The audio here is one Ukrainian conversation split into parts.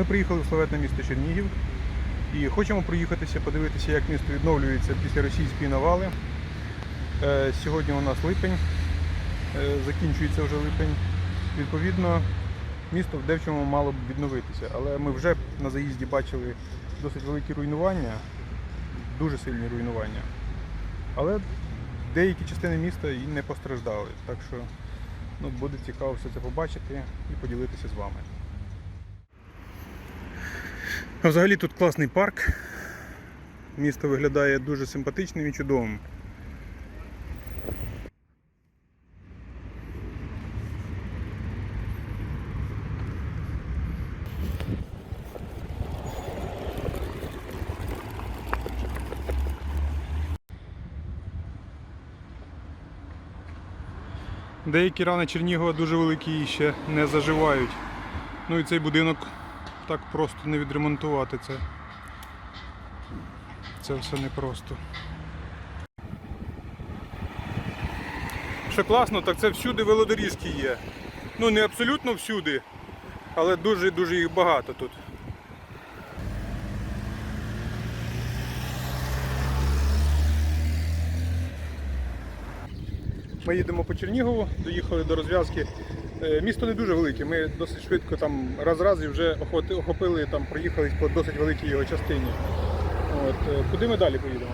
Ми приїхали в славетне місто Чернігів і хочемо проїхатися, подивитися, як місто відновлюється після російської навали. Е, Сьогодні у нас липень, е, закінчується вже липень. Відповідно, місто в дечому мало б відновитися, але ми вже на заїзді бачили досить великі руйнування, дуже сильні руйнування. Але деякі частини міста і не постраждали. Так що ну, буде цікаво все це побачити і поділитися з вами. Взагалі тут класний парк. Місто виглядає дуже симпатичним і чудовим. Деякі рани Чернігова дуже великі і ще не заживають. Ну і цей будинок так просто не відремонтувати це. Це все непросто. Що класно, так це всюди велодоріжки є. Ну не абсолютно всюди, але дуже-дуже їх багато тут. Ми їдемо по Чернігову, доїхали до розв'язки. Е, Місто не дуже велике, ми досить швидко там раз-раз і вже охопили, там проїхались по досить великій його частині. От, е, куди ми далі поїдемо?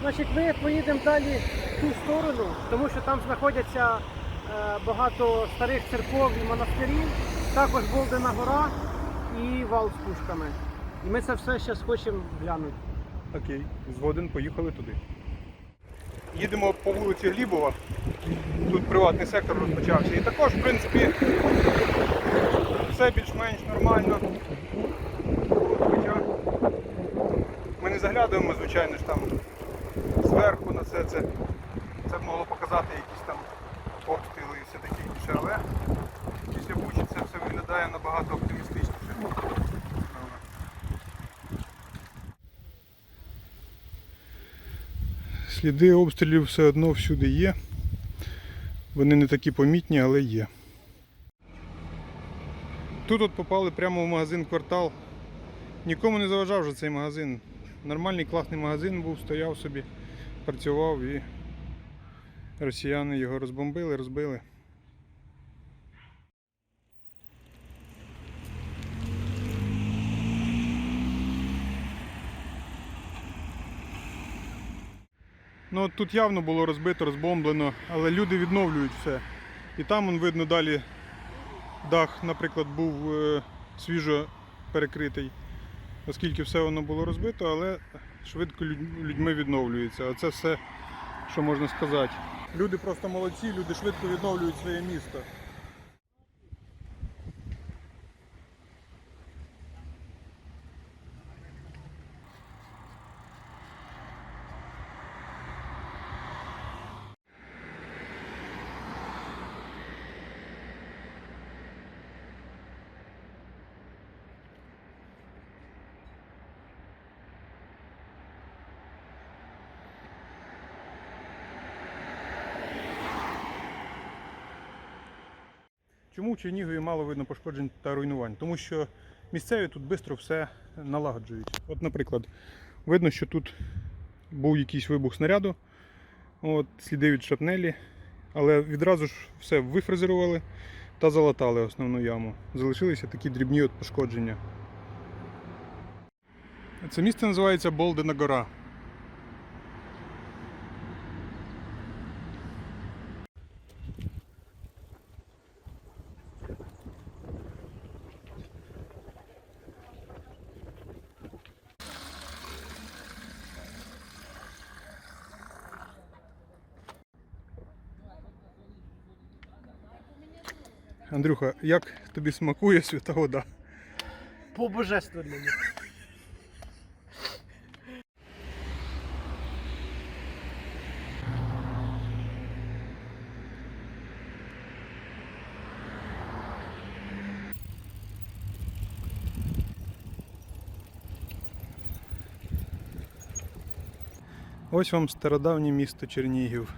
Значить, ми поїдемо далі в ту сторону, тому що там знаходяться е, багато старих церков і монастирів, також Болдена гора і вал з пушками. І ми це все зараз хочемо глянути. Окей, згоден, поїхали туди. Їдемо по вулиці Глібова. Тут приватний сектор розпочався. І також, в принципі, все більш-менш нормально. Хоча ми не заглядуємо, звичайно ж там зверху на все це. Це б могло показати якісь там обстріли і все таке інше, але після Бучі це все виглядає набагато Сліди обстрілів все одно всюди є. Вони не такі помітні, але є. Тут от попали прямо в магазин квартал. Нікому не заважав вже цей магазин. Нормальний класний магазин був, стояв собі, працював і росіяни його розбомбили, розбили. Ну тут явно було розбито, розбомблено, але люди відновлюють все. І там он видно далі дах, наприклад, був е, свіжо перекритий, оскільки все воно було розбито, але швидко людьми відновлюється. Оце все, що можна сказати. Люди просто молодці, люди швидко відновлюють своє місто. Чому в Чернігові мало видно пошкоджень та руйнувань? Тому що місцеві тут швидко все налагоджують. От, наприклад, видно, що тут був якийсь вибух снаряду, от, сліди від шапнелі, але відразу ж все вифрезерували та залатали основну яму. Залишилися такі дрібні от пошкодження. Це місце називається Болдена гора. Андрюха, як тобі смакує свята вода? По божественному. Ось вам стародавнє місто Чернігів.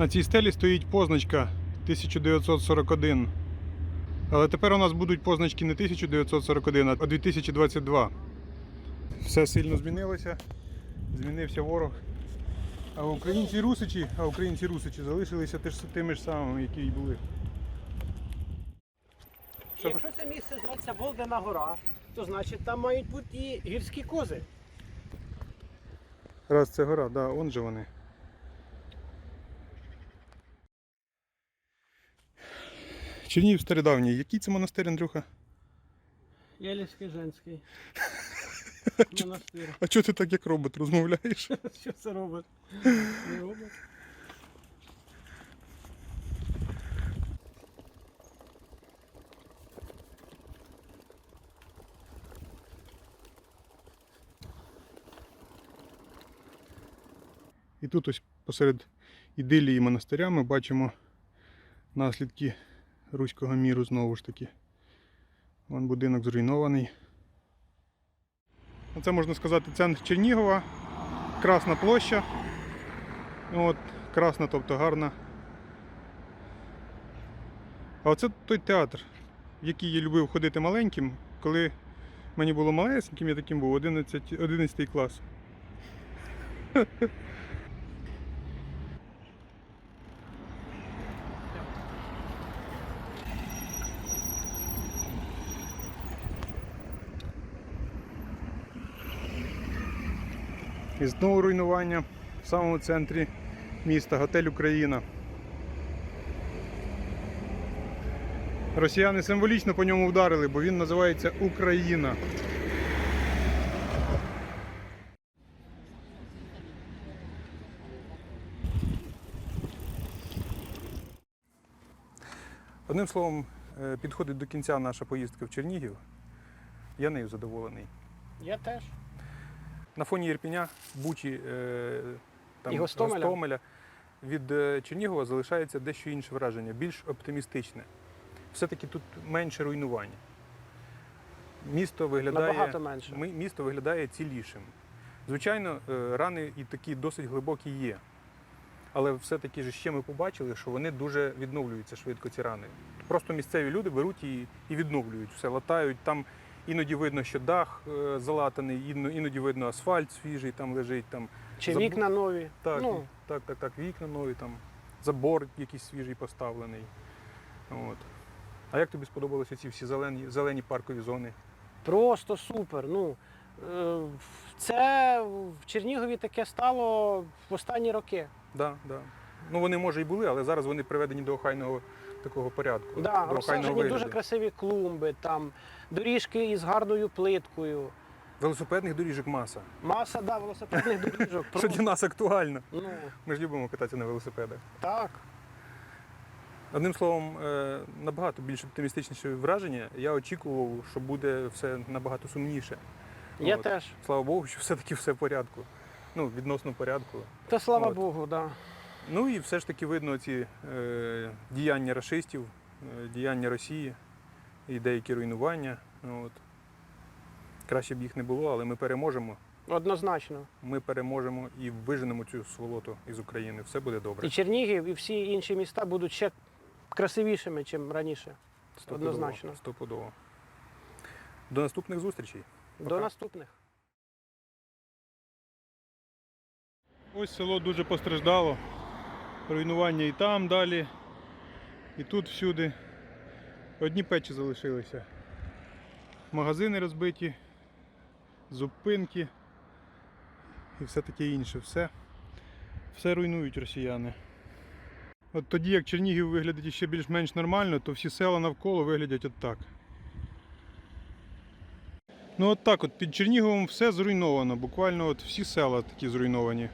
На цій стелі стоїть позначка 1941. Але тепер у нас будуть позначки не 1941, а 2022. Все сильно змінилося. Змінився ворог. А українці русичі, а українці русичі залишилися теж тими ж самими, які й були. Якщо це місце зветься Волдена гора, то значить там мають бути і гірські кози. Раз це гора, да, он же вони. Чернігів стародавній. Який це монастир, Андрюха? Єлівський женський. Монастир. А чого ти так як робот розмовляєш? Що це робить? Не робить. І тут ось посеред ідилії монастиря ми бачимо наслідки руського міру знову ж таки. Вон будинок зруйнований. Це можна сказати центр Чернігова. Красна площа. От, красна, тобто гарна. А оце той театр, в який я любив ходити маленьким, коли мені було малесеньким, я таким був 11, 11 клас. І знову руйнування в самому центрі міста, готель Україна. Росіяни символічно по ньому вдарили, бо він називається Україна. Одним словом, е, підходить до кінця наша поїздка в Чернігів. Я нею задоволений. Я теж. На фоні Єрпіня, Бучі е, там, І Гостомеля. від е, Чернігова залишається дещо інше враження, більш оптимістичне. Все-таки тут менше руйнування. Місто виглядає, менше. місто виглядає цілішим. Звичайно, е, рани і такі досить глибокі є. Але все-таки ж ще ми побачили, що вони дуже відновлюються швидко, ці рани. Просто місцеві люди беруть і, і відновлюють все, латають. Там іноді видно, що дах е, залатаний, іноді видно асфальт свіжий там лежить. Там. Чи Забу- вікна нові. Так, Ну, так, так, так, вікна нові, там, забор якийсь свіжий поставлений. От. А як тобі сподобалися ці всі зелені, зелені паркові зони? просто супер. Ну, е, це в Чернігові таке стало в останні роки. Да, да. Ну вони може і були, але зараз вони приведені до охайного такого порядку. Да, розсаджені дуже красиві клумби, там доріжки із гарною плиткою. Велосипедних доріжок маса. Маса да, велосипедних доріжок. Що для нас актуально. Ну, Ми ж любимо кататися на велосипедах. так. Одним словом, е, набагато більш оптимістичніше враження. Я очікував, що буде все набагато сумніше. Я От. теж. Слава Богу, що все-таки все в порядку. Ну, відносно порядку. Та слава От. Богу, да. Ну і все ж таки видно ці е, діяння рашистів, е, діяння Росії і деякі руйнування. От. Краще б їх не було, але ми переможемо. Однозначно. Ми переможемо і виженемо цю сволоту із України. Все буде добре. І Чернігів, і всі інші міста будуть ще красивішими, ніж раніше. Стопудово, однозначно. Стопудово. До наступних зустрічей. До Пока. наступних. Ось село дуже постраждало. Руйнування і там далі, і тут всюди. Одні печі залишилися. Магазини розбиті, зупинки і все таке інше. Все, все руйнують росіяни. От тоді, як Чернігів виглядить ще більш-менш нормально, то всі села навколо виглядять от так. Ну от так от під Черніговом все зруйновано. Буквально от всі села такі зруйновані.